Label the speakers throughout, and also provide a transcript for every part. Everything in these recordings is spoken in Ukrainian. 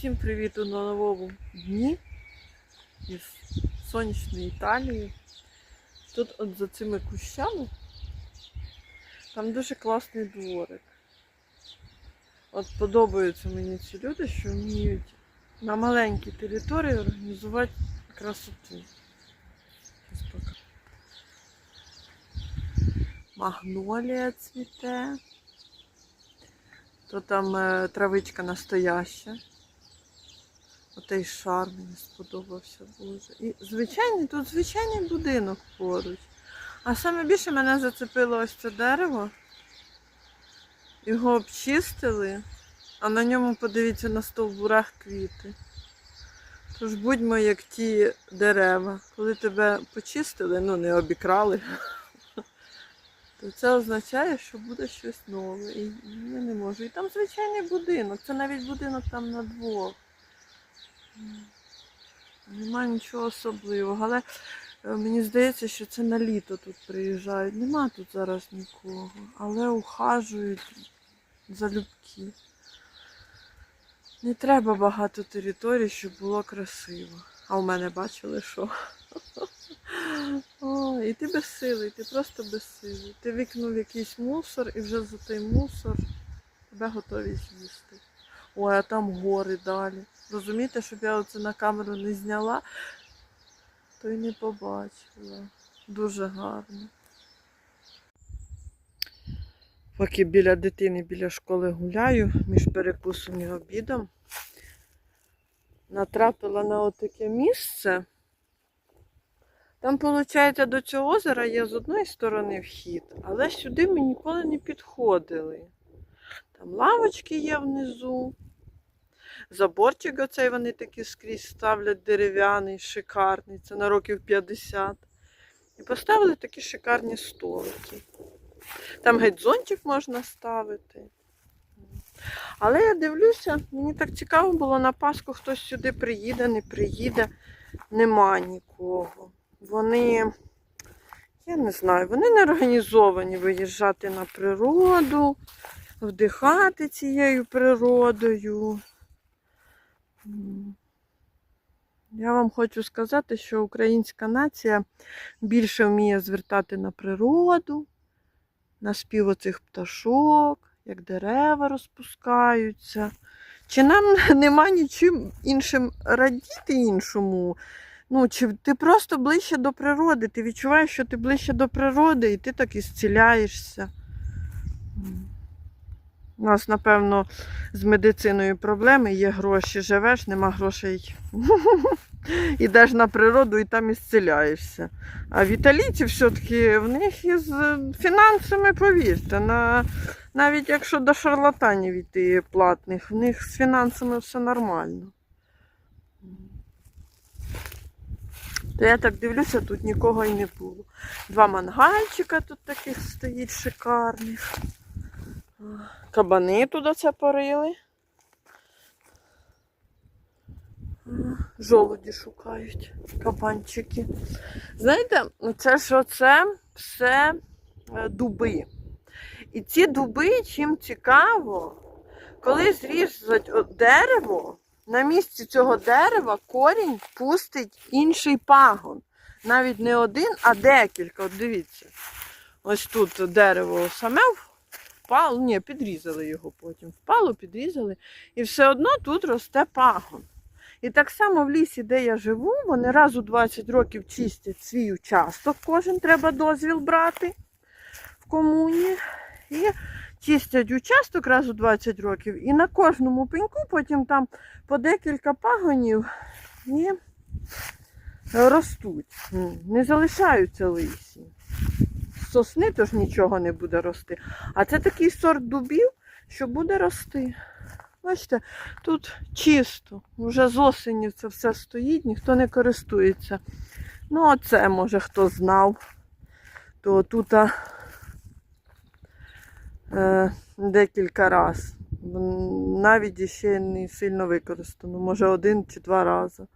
Speaker 1: Всім привіт на новому дні із сонячної Італії. Тут от за цими кущами там дуже класний дворик. От подобаються мені ці люди, що вміють на маленькій території організувати красоту. Магнолія цвіте. То там е, травичка настояща. Отей шар мені сподобався дуже. І звичайний, тут звичайний будинок поруч. А саме більше мене зацепило ось це дерево. Його обчистили, а на ньому, подивіться, на стовбурах квіти. Тож будьмо як ті дерева. Коли тебе почистили, ну не обікрали, то це означає, що буде щось нове. І я не можу. І там звичайний будинок. Це навіть будинок там на двох. Нема нічого особливого. Але е, мені здається, що це на літо тут приїжджають. Нема тут зараз нікого. Але ухажують залюбки. Не треба багато територій, щоб було красиво. А у мене бачили, що. О, і ти без сили, і ти просто без сили. Ти викинув якийсь мусор і вже за той мусор тебе готові з'їсти. Ой, а там гори далі. Розумієте, щоб я оце на камеру не зняла, то й не побачила. Дуже гарно. Поки біля дитини, біля школи гуляю, між перекусом і обідом, натрапила на отаке місце. Там, виходить, до цього озера є з одної сторони вхід, але сюди ми ніколи не підходили. Там лавочки є внизу. Заборчик оцей вони такі скрізь ставлять дерев'яний, шикарний, це на років 50. І поставили такі шикарні столики. Там геть зонтик можна ставити. Але я дивлюся, мені так цікаво було на Пасху, хтось сюди приїде, не приїде, нема нікого. Вони, я не знаю, вони не організовані виїжджати на природу, вдихати цією природою. Я вам хочу сказати, що українська нація більше вміє звертати на природу, на спів оцих пташок, як дерева розпускаються. Чи нам нема нічим іншим радіти іншому? Ну, чи ти просто ближче до природи, ти відчуваєш, що ти ближче до природи, і ти так і зціляєшся. У нас, напевно, з медициною проблеми, є гроші, живеш, нема грошей. Ідеш на природу і там і зціляєшся. А в італійці все-таки в них із фінансами, повірте, на, навіть якщо до шарлатанів йти платних, в них з фінансами все нормально. То я так дивлюся, тут нікого і не було. Два мангальчика тут таких стоїть шикарних. Кабани туди це порили. Жолуді шукають, кабанчики. Знаєте, це ж оце все е, дуби. І ці дуби, чим цікаво, коли зрізать дерево, на місці цього дерева корінь пустить інший пагон. Навіть не один, а декілька. От дивіться. Ось тут дерево саме впало, ні, підрізали його потім. Впало, підрізали. І все одно тут росте пагон. І так само в лісі, де я живу, вони раз у 20 років чистять свій участок. Кожен треба дозвіл брати в комуні. І чистять участок раз у 20 років. І на кожному пеньку потім там по декілька пагонів і ростуть. Не залишаються лисі. Сосни тож нічого не буде рости. А це такий сорт дубів, що буде рости. Бачите, тут чисто, вже з осені це все стоїть, ніхто не користується. Ну, оце, може, хто знав, то тут е, декілька разів. Навіть ще не сильно використано. Може, один чи два рази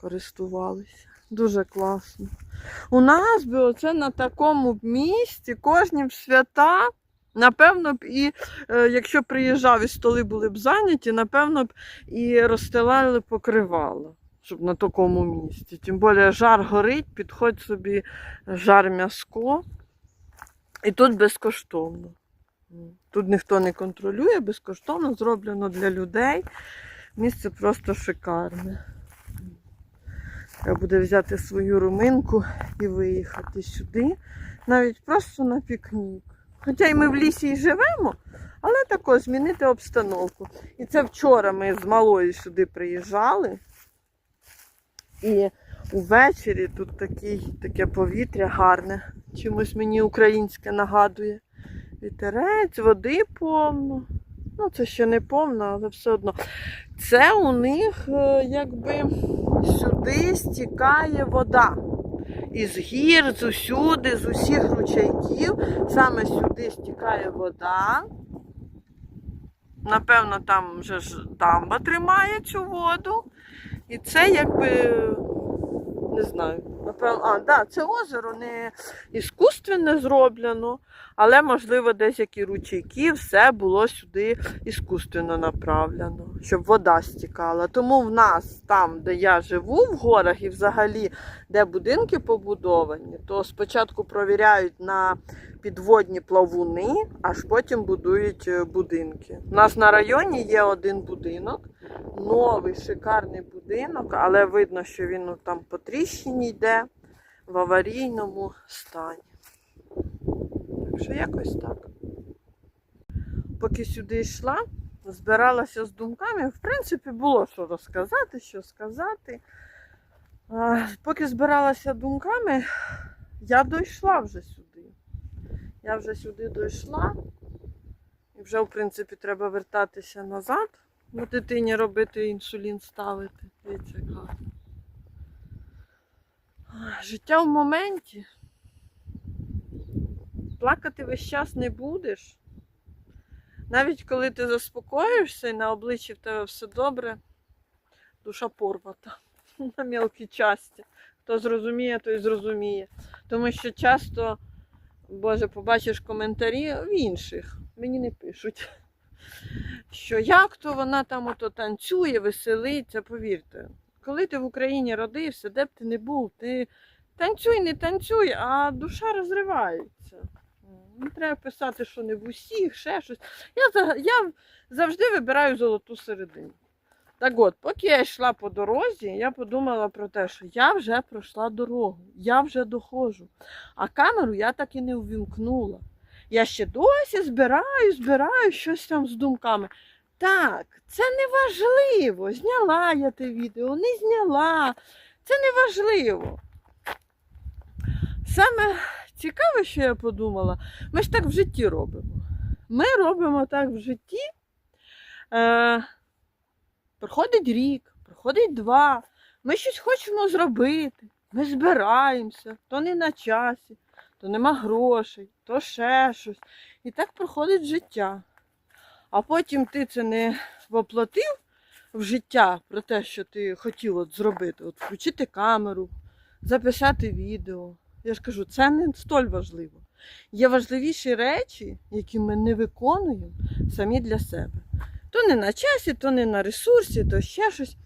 Speaker 1: користувалися. Дуже класно. У нас би оце на такому місці кожні б свята Напевно б і е, якщо приїжджав і столи були б зайняті, напевно б і розстилали покривало, щоб на такому місці. Тим більше жар горить, підходь собі жар м'яско. І тут безкоштовно. Тут ніхто не контролює, безкоштовно зроблено для людей. Місце просто шикарне. Треба буде взяти свою руминку і виїхати сюди, навіть просто на пікнік. Хоча й ми в лісі і живемо, але тако змінити обстановку. І це вчора ми з малою сюди приїжджали. І увечері тут такий, таке повітря гарне. Чимось мені українське нагадує. Вітерець, води повно. Ну, це ще не повно, але все одно. Це у них е, якби сюди стікає вода. Із гір, з усюди, з усіх ручейків. Саме сюди стікає вода. Напевно, там вже ж дамба тримає цю воду. І це якби, не знаю, напевно, а, да, це озеро не іскусственне зроблено, але, можливо, десь які ручейки, все було сюди іскусственно направлено, щоб вода стікала. Тому в нас там, де я живу, в горах і взагалі, де будинки побудовані, то спочатку провіряють на підводні плавуни, аж потім будують е, будинки. У нас на районі є один будинок, новий шикарний будинок, але видно, що він ну, там по тріщині йде в аварійному стані. Так що якось так. Поки сюди йшла, збиралася з думками. В принципі, було що розказати, що сказати. А, Поки збиралася думками, я дійшла вже сюди. Я вже сюди дійшла. І вже, в принципі, треба вертатися назад. Ну, дитині робити інсулін ставити. Дивіться, як гарно. Життя в моменті. Плакати весь час не будеш. Навіть коли ти заспокоїшся і на обличчі в тебе все добре, душа порвата на мілкі часті. Хто зрозуміє, той зрозуміє. Тому що часто, Боже, побачиш коментарі в інших, мені не пишуть, що як то вона там ото танцює, веселиться, повірте. Коли ти в Україні родився, де б ти не був, ти танцюй, не танцюй, а душа розривається. Не треба писати, що не в усіх, ще щось. Я, я завжди вибираю золоту середину. Так от, поки я йшла по дорозі, я подумала про те, що я вже пройшла дорогу, я вже доходжу. А камеру я так і не увімкнула. Я ще досі збираю, збираю щось там з думками. Так, це не важливо. Зняла я те відео, не зняла. Це не важливо. Саме цікаве, що я подумала, ми ж так в житті робимо. Ми робимо так в житті. Е, проходить рік, проходить два. Ми щось хочемо зробити. Ми збираємося, то не на часі, то нема грошей, то ще щось. І так проходить життя. А потім ти це не воплотив в життя про те, що ти хотів от зробити. От включити камеру, записати відео. Я ж кажу, це не столь важливо. Є важливіші речі, які ми не виконуємо самі для себе. То не на часі, то не на ресурсі, то ще щось.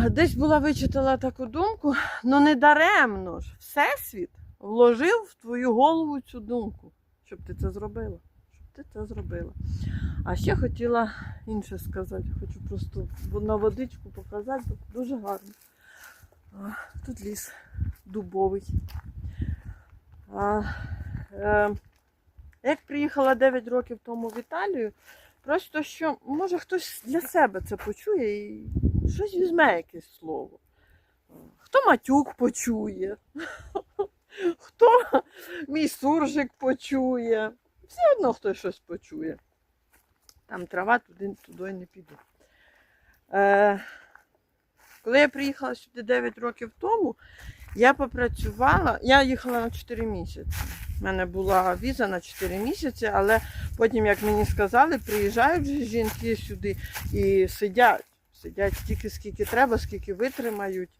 Speaker 1: А Десь була вичитала таку думку, ну не даремно ж Всесвіт вложив в твою голову цю думку, щоб ти це зробила. Щоб ти це зробила. А ще хотіла інше сказати. Хочу просто на водичку показати, бо дуже гарно. Тут ліс дубовий. А, е, як приїхала 9 років тому в Італію, просто що, може хтось для себе це почує і щось візьме якесь слово. Хто матюк почує, хто мій суржик почує. Все одно хтось щось почує. Там трава туди, туди не піде. Е, коли я приїхала сюди 9 років тому, я попрацювала, я їхала на 4 місяці. У мене була віза на 4 місяці, але потім, як мені сказали, приїжджають жінки сюди і сидять. Сидять стільки, скільки треба, скільки витримають.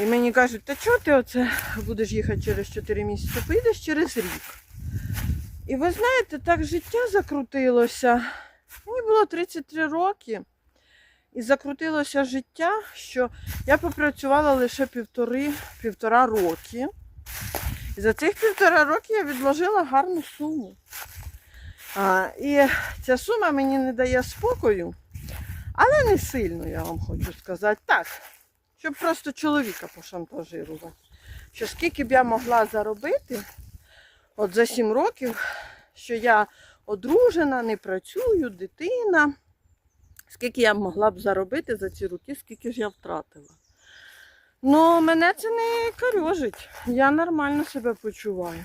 Speaker 1: І мені кажуть, та чого ти оце будеш їхати через 4 місяці? Поїдеш через рік. І ви знаєте, так життя закрутилося. Мені було 33 роки. І закрутилося життя, що я попрацювала лише півтори, півтора роки. І за цих півтора роки я відложила гарну суму. А, і ця сума мені не дає спокою, але не сильно, я вам хочу сказати. Так, щоб просто чоловіка пошантажирувати. Що скільки б я могла заробити, от за 7 років, що я одружена, не працюю, дитина. Скільки я могла б заробити за ці роки, скільки ж я втратила. Ну, мене це не корьожить. Я нормально себе почуваю.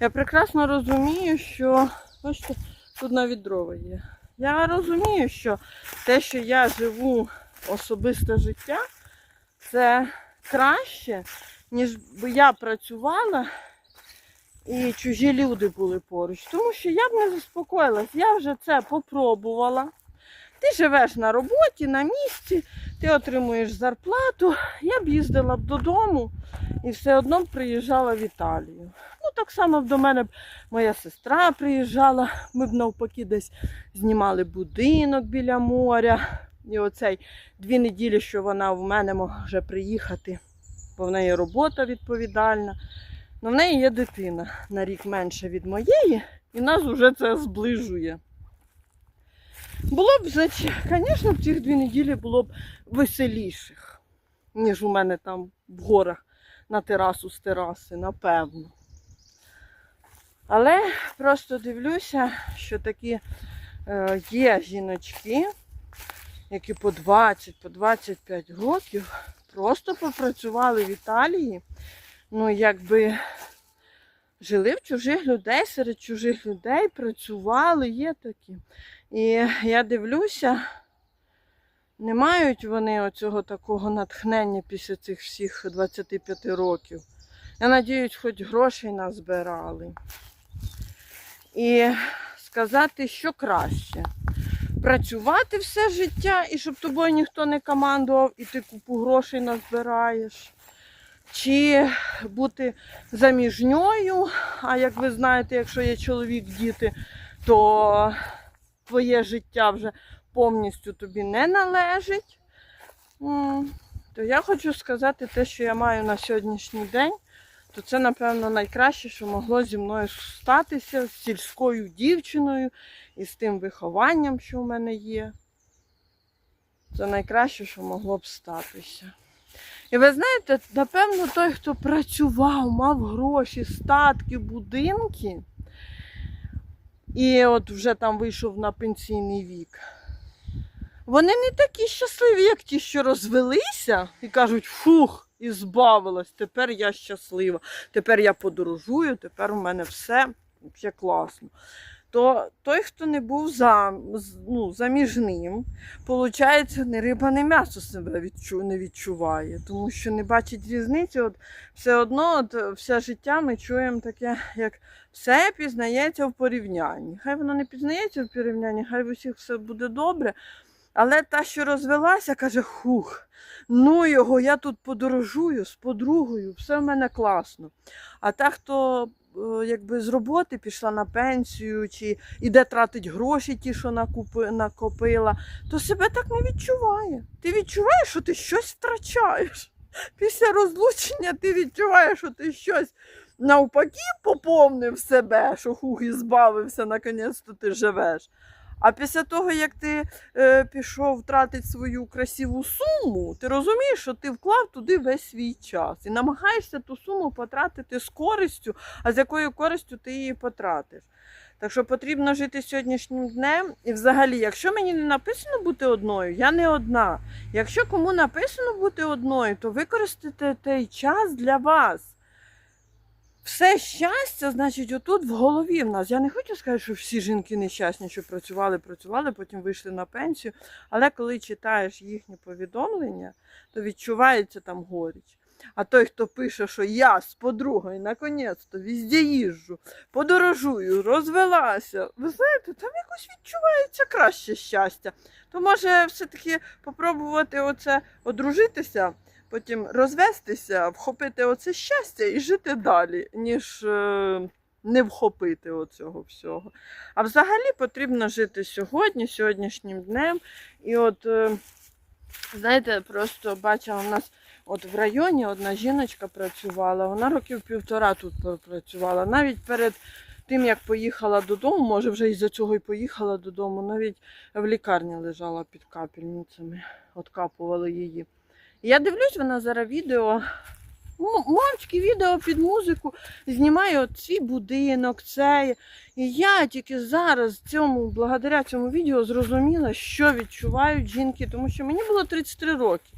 Speaker 1: Я прекрасно розумію, що. Бачите, тут навіть дрова є. Я розумію, що те, що я живу особисте життя, це краще, ніж би я працювала і чужі люди були поруч. Тому що я б не заспокоїлась. Я вже це попробувала. Ти живеш на роботі, на місці, ти отримуєш зарплату. Я б їздила б додому і все одно б приїжджала в Італію. Ну, так само до мене б моя сестра приїжджала, ми б навпаки десь знімали будинок біля моря. І оцей дві неділі, що вона в мене може приїхати, бо в неї робота відповідальна. Ну, в неї є дитина на рік менше від моєї, і нас вже це зближує. Було б, значить, звісно, в ці дві неділі було б веселіших, ніж у мене там в горах на терасу з тераси, напевно. Але просто дивлюся, що такі е, є жіночки, які по 20, по 25 років просто попрацювали в Італії. Ну, якби жили в чужих людей, серед чужих людей, працювали, є такі. І я дивлюся, не мають вони оцього такого натхнення після цих всіх 25 років. Я надіюсь, хоч грошей назбирали. І сказати, що краще. Працювати все життя і щоб тобою ніхто не командував, і ти купу грошей назбираєш. Чи бути заміжньою, а як ви знаєте, якщо є чоловік, діти, то твоє життя вже повністю тобі не належить. То я хочу сказати те, що я маю на сьогоднішній день, то це, напевно, найкраще, що могло зі мною статися з сільською дівчиною і з тим вихованням, що в мене є. Це найкраще, що могло б статися. І ви знаєте, напевно, той, хто працював, мав гроші, статки, будинки, і от вже там вийшов на пенсійний вік. Вони не такі щасливі, як ті, що розвелися, і кажуть, фух, і збавилась, тепер я щаслива, тепер я подорожую, тепер у мене все, все класно. То той, хто не був зам, з- ну, заміжним, Получається, не риба, не м'ясо себе відчу, не відчуває, тому що не бачить різниці. От все одно от, все життя ми чуємо таке, як все пізнається в порівнянні. Хай воно не пізнається в порівнянні, хай в усіх все буде добре. Але та, що розвелася, каже, хух, ну його, я тут подорожую з подругою, все в мене класно. А та, хто якби з роботи пішла на пенсію, чи іде тратить гроші, ті, що накопила, то себе так не відчуває. Ти відчуваєш, що ти щось втрачаєш. Після розлучення ти відчуваєш, що ти щось навпаки поповнив себе, що хух і збавився, наконець-то ти живеш. А після того, як ти е, пішов втратити свою красиву суму, ти розумієш, що ти вклав туди весь свій час і намагаєшся ту суму потратити з користю, а з якою користю ти її потратиш. Так що потрібно жити сьогоднішнім днем. І взагалі, якщо мені не написано бути одною, я не одна. Якщо кому написано бути одною, то використайте той час для вас. Все щастя, значить, отут в голові в нас. Я не хочу сказати, що всі жінки нещасні, що працювали, працювали, потім вийшли на пенсію. Але коли читаєш їхні повідомлення, то відчувається там горіч. А той, хто пише, що я з подругою наконець-то везде їжджу, подорожую, розвелася. Ви знаєте, там якось відчувається краще щастя. То може все-таки попробувати оце одружитися, потім розвестися, вхопити оце щастя і жити далі, ніж е, не вхопити оцього всього. А взагалі потрібно жити сьогодні, сьогоднішнім днем. І от, е, знаєте, просто бачила у нас от в районі одна жіночка працювала, вона років півтора тут працювала. Навіть перед тим, як поїхала додому, може вже із-за цього і поїхала додому, навіть в лікарні лежала під капельницями, откапували її. Я дивлюсь, вона зараз відео, м- мовчки відео під музику, знімає от свій будинок, це. І я тільки зараз цьому, благодаря цьому відео зрозуміла, що відчувають жінки, тому що мені було 33 роки.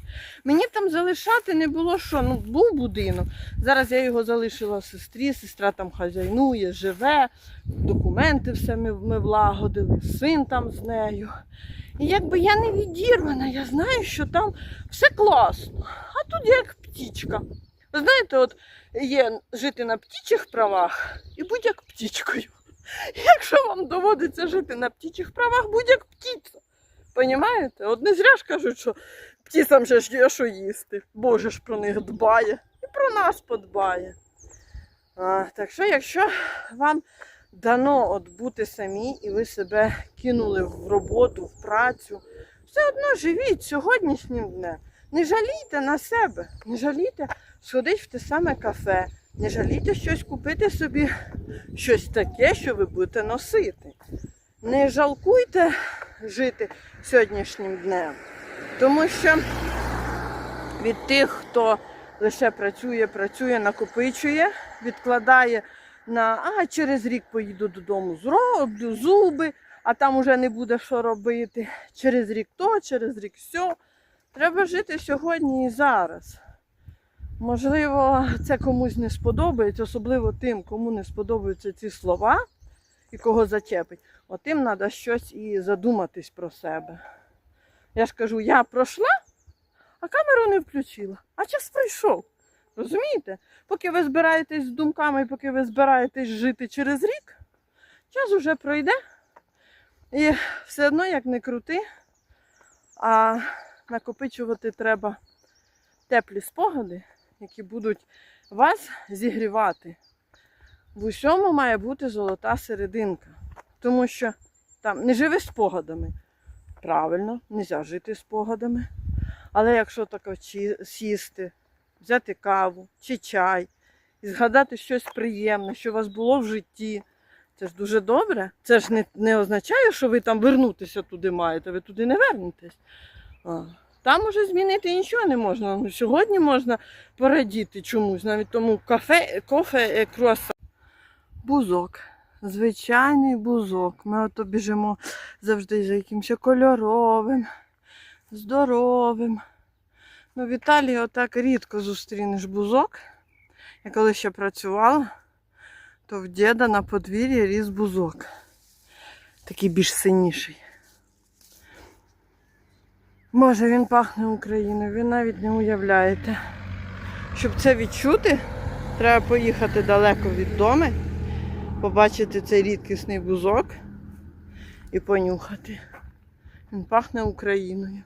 Speaker 1: Мені там залишати не було що. Ну, був будинок. Зараз я його залишила сестрі, сестра там хазяйнує, живе, документи все ми, ми влагодили, син там з нею. Якби я не відірвана, я знаю, що там все класно. А тут як птічка. Ви знаєте, от є жити на птічих правах і будь як птічкою. Якщо вам доводиться жити на птічих правах, будь як птиця. Понімаєте? От не зря ж кажуть, що птицям же ж є що їсти. Боже ж про них дбає і про нас подбає. А, так що, якщо вам дано от бути самі, і ви себе кинули в роботу, в працю, все одно живіть сьогоднішнім днем. Не жалійте на себе, не жалійте сходити в те саме кафе, не жалійте щось купити собі, щось таке, що ви будете носити. Не жалкуйте жити сьогоднішнім днем, тому що від тих, хто лише працює, працює, накопичує, відкладає на а через рік поїду додому, зроблю зуби, а там уже не буде що робити. Через рік то, через рік все. Треба жити сьогодні і зараз. Можливо, це комусь не сподобається, особливо тим, кому не сподобаються ці слова і кого зачепить. От тим треба щось і задуматись про себе. Я ж кажу, я пройшла, а камеру не включила, а час пройшов. Розумієте? Поки ви збираєтесь з думками, поки ви збираєтесь жити через рік, час уже пройде. І все одно, як не крути, а накопичувати треба теплі спогади, які будуть вас зігрівати. В усьому має бути золота серединка. Тому що там не живи спогадами. Правильно, не можна жити спогадами. Але якщо тако чи- сісти, взяти каву чи чай і згадати щось приємне, що у вас було в житті, це ж дуже добре. Це ж не, не означає, що ви там вернутися туди маєте, ви туди не вернетесь. Там уже змінити нічого не можна. Ну, сьогодні можна порадіти чомусь, навіть тому кафе, кофе, е, круасан. Бузок. Звичайний бузок. Ми ото біжимо завжди за якимось кольоровим, здоровим. Ну, в Італії отак рідко зустрінеш бузок. Я коли ще працювала, то в діда на подвір'ї ріс бузок. Такий більш синіший. Може, він пахне Україною, ви навіть не уявляєте. Щоб це відчути, треба поїхати далеко від дому, побачити цей рідкісний бузок і понюхати. Він пахне Україною.